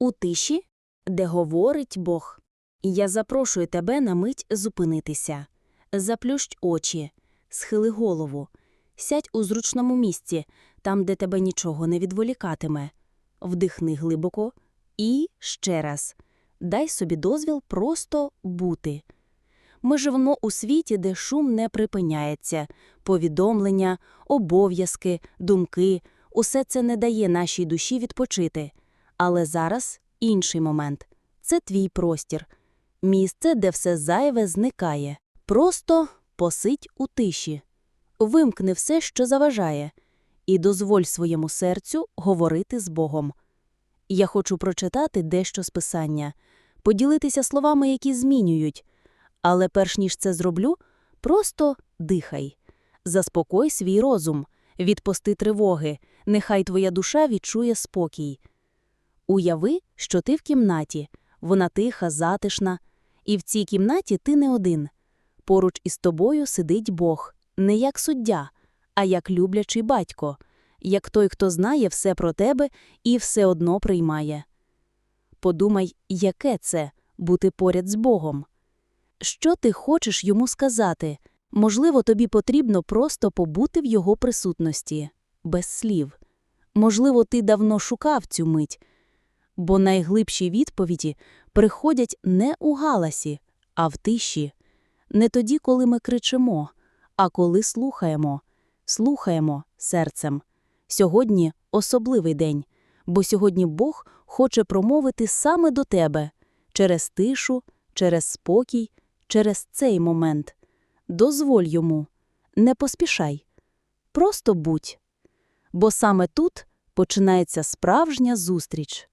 у тиші, де говорить Бог. Я запрошую тебе на мить зупинитися. Заплющ очі, схили голову, сядь у зручному місці, там, де тебе нічого не відволікатиме. Вдихни глибоко і ще раз. Дай собі дозвіл просто бути. Ми живемо у світі, де шум не припиняється. Повідомлення, обов'язки, думки – усе це не дає нашій душі відпочити. Але зараз інший момент – це твій простір. Місце, де все зайве зникає. Просто посидь у тиші. Вимкни все, що заважає, і дозволь своєму серцю говорити з Богом. Я хочу прочитати дещо з писання, поділитися словами, які змінюють. Але перш ніж це зроблю, просто дихай. Заспокой свій розум, відпусти тривоги, нехай твоя душа відчує спокій. Уяви, що ти в кімнаті, вона тиха, затишна, і в цій кімнаті ти не один. Поруч із тобою сидить Бог, не як суддя, а як люблячий батько, як той, хто знає все про тебе і все одно приймає. Подумай, яке це бути поряд з Богом. Що ти хочеш йому сказати? Можливо, тобі потрібно просто побути в його присутності, без слів. Можливо, ти давно шукав цю мить, бо найглибші відповіді приходять не у галасі, а в тиші. Не тоді, коли ми кричимо, а коли слухаємо, слухаємо серцем. Сьогодні особливий день, бо сьогодні Бог хоче промовити саме до тебе через тишу, через спокій, через цей момент. Дозволь йому, не поспішай, просто будь. Бо саме тут починається справжня зустріч.